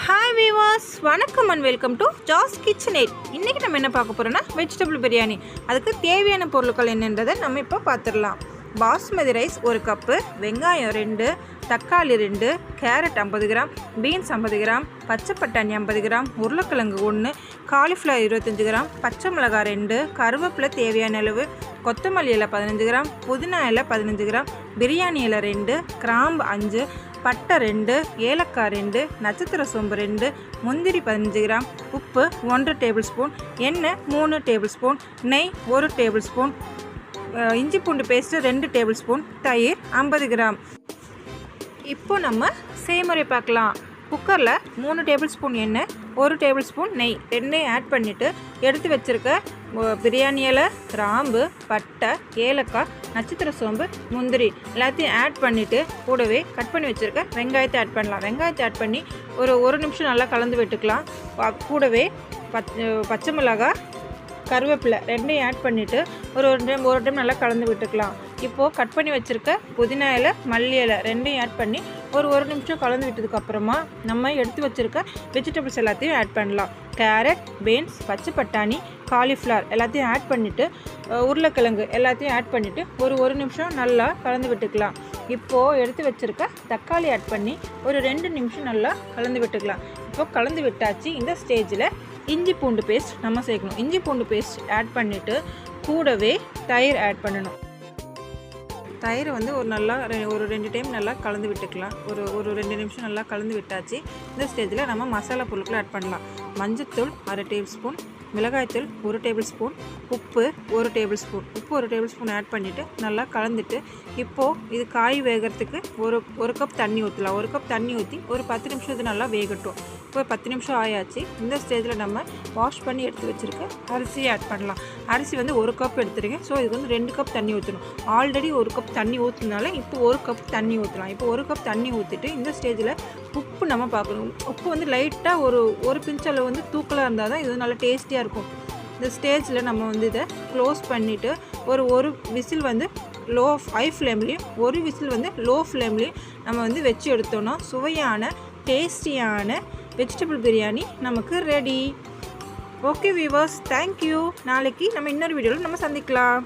Hi வீவாஸ் வணக்கம் and welcome to ஜாஸ் கிச்சன் எயிட் இன்றைக்கி நம்ம என்ன பார்க்க போகிறோம்னா வெஜிடபிள் பிரியாணி அதுக்கு தேவையான பொருட்கள் என்னன்றதை நம்ம இப்போ பார்த்துடலாம். பாஸ்மதி ரைஸ் ஒரு கப்பு வெங்காயம் ரெண்டு தக்காளி ரெண்டு கேரட் ஐம்பது கிராம் பீன்ஸ் ஐம்பது கிராம் பச்சை பட்டாணி ஐம்பது கிராம் உருளைக்கிழங்கு ஒன்று காலிஃப்ளவர் இருபத்தஞ்சி கிராம் பச்சை மிளகாய் ரெண்டு கருவேப்பிலை தேவையான அளவு கொத்தமல்லி இலை பதினஞ்சு கிராம் புதினா இலை பதினஞ்சு கிராம் பிரியாணி இலை ரெண்டு கிராம்பு அஞ்சு பட்டை ரெண்டு ஏலக்காய் ரெண்டு நட்சத்திர சோம்பு ரெண்டு முந்திரி பதினஞ்சு கிராம் உப்பு ஒன்று டேபிள் ஸ்பூன் எண்ணெய் மூணு டேபிள் ஸ்பூன் நெய் ஒரு டேபிள் ஸ்பூன் இஞ்சி பூண்டு பேஸ்ட்டு ரெண்டு டேபிள் ஸ்பூன் தயிர் ஐம்பது கிராம். இப்போ நம்ம செய்முறை பார்க்கலாம். குக்கரில் மூணு டேபிள் ஸ்பூன் எண்ணெய் ஒரு டேபிள் ஸ்பூன் நெய். ரெண்டையும் ஆட் பண்ணிவிட்டு எடுத்து வச்சுருக்க பிரியாணியில் பிரியாணி இலை கிராம்பு பட்டை ஏலக்காய் நட்சத்திர சோம்பு முந்திரி எல்லாத்தையும் ஆட் பண்ணிவிட்டு கூடவே கட் பண்ணி வச்சுருக்க வெங்காயத்தை ஆட் பண்ணலாம். வெங்காயத்தை ஆட் பண்ணி ஒரு ஒரு நிமிஷம் நல்லா கலந்து விட்டுக்கலாம். கூடவே பச் பச்சை மிளகாய் கருவேப்பிலை ரெண்டையும் ஆட் பண்ணிவிட்டு ஒரு ஒரு டைம் ஒரு டைம் நல்லா கலந்து விட்டுக்கலாம். இப்போது கட் பண்ணி வச்சுருக்க புதினா இலை மல்லி இலை ரெண்டையும் ஆட் பண்ணி ஒரு ஒரு நிமிஷம் கலந்து விட்டதுக்கப்புறமா நம்ம எடுத்து வச்சுருக்க வெஜிடபிள்ஸ் எல்லாத்தையும் ஆட் பண்ணலாம். கேரட் பீன்ஸ் பச்சை பட்டாணி காலிஃப்ளவர் எல்லாத்தையும் ஆட் பண்ணிவிட்டு உருளைக்கிழங்கு எல்லாத்தையும் ஆட் பண்ணிவிட்டு ஒரு ஒரு நிமிஷம் நல்லா கலந்து விட்டுக்கலாம். இப்போது எடுத்து வச்சுருக்க தக்காளி ஆட் பண்ணி ஒரு ரெண்டு நிமிஷம் நல்லா கலந்து விட்டுக்கலாம். இப்போது கலந்து விட்டாச்சு இந்த ஸ்டேஜில் இஞ்சி பூண்டு பேஸ்ட் நம்ம சேர்க்கணும். இஞ்சி பூண்டு பேஸ்ட் ஆட் பண்ணிவிட்டு கூடவே தயிர் ஆட் பண்ணணும். தயிரை வந்து ஒரு நல்லா ரெ- ஒரு ரெண்டு டைம் நல்லா கலந்து விட்டுக்கலாம். ஒரு ஒரு ரெண்டு நிமிஷம் நல்லா கலந்து விட்டாச்சு. இந்த ஸ்டேஜில் நம்ம மசாலா பொருட்களை ஆட் பண்ணலாம். மஞ்சத்தூள் அரை டேபிள் ஸ்பூன். மிளகாய்த்தூள் ஒரு டேபிள் ஸ்பூன் உப்பு ஒரு டேபிள் ஸ்பூன் உப்பு ஒரு டேபிள் ஸ்பூன் ஆட் பண்ணிவிட்டு நல்லா கலந்துட்டு இப்போது இது காய் வேகிறதுக்கு ஒரு ஒரு கப் தண்ணி ஊற்றலாம் ஒரு கப் தண்ணி ஊற்றி ஒரு பத்து நிமிஷம் இது நல்லா வேகட்டும். இப்போ பத்து நிமிஷம் ஆயாச்சு. இந்த ஸ்டேஜில் நம்ம வாஷ் பண்ணி எடுத்து வச்சுருக்க அரிசியை ஆட் பண்ணலாம். அரிசி வந்து ஒரு கப் எடுத்துருங்க. ஸோ இதுக்கு வந்து ரெண்டு கப் தண்ணி ஊற்றணும் ஆல்ரெடி ஒரு கப் தண்ணி ஊற்றுனால இப்போ ஒரு கப் தண்ணி ஊற்றலாம் இப்போ ஒரு கப் தண்ணி ஊற்றிட்டு இந்த ஸ்டேஜில் உப்பு நம்ம பார்க்கணும். உப்பு வந்து லைட்டாக ஒரு ஒரு பிஞ்ச் அளவு வந்து தூக்கலாக இருந்தால் தான் இது நல்லா டேஸ்டியாக இருக்கும். இந்த ஸ்டேஜில் நம்ம வந்து இதை க்ளோஸ் பண்ணிவிட்டு ஒரு ஒரு விசில் வந்து லோ ஹை ஃப்ளேம்லேயும் ஒரு விசில் வந்து லோ ஃப்ளேம்லேயும் நம்ம வந்து வச்சு எடுத்தோன்னா சுவையான டேஸ்டியான வெஜிடபிள் பிரியாணி நமக்கு ரெடி ஓகே வியூவர்ஸ் தேங்க்யூ நாளைக்கு நம்ம இன்னொரு வீடியோவில் நம்ம சந்திக்கலாம்.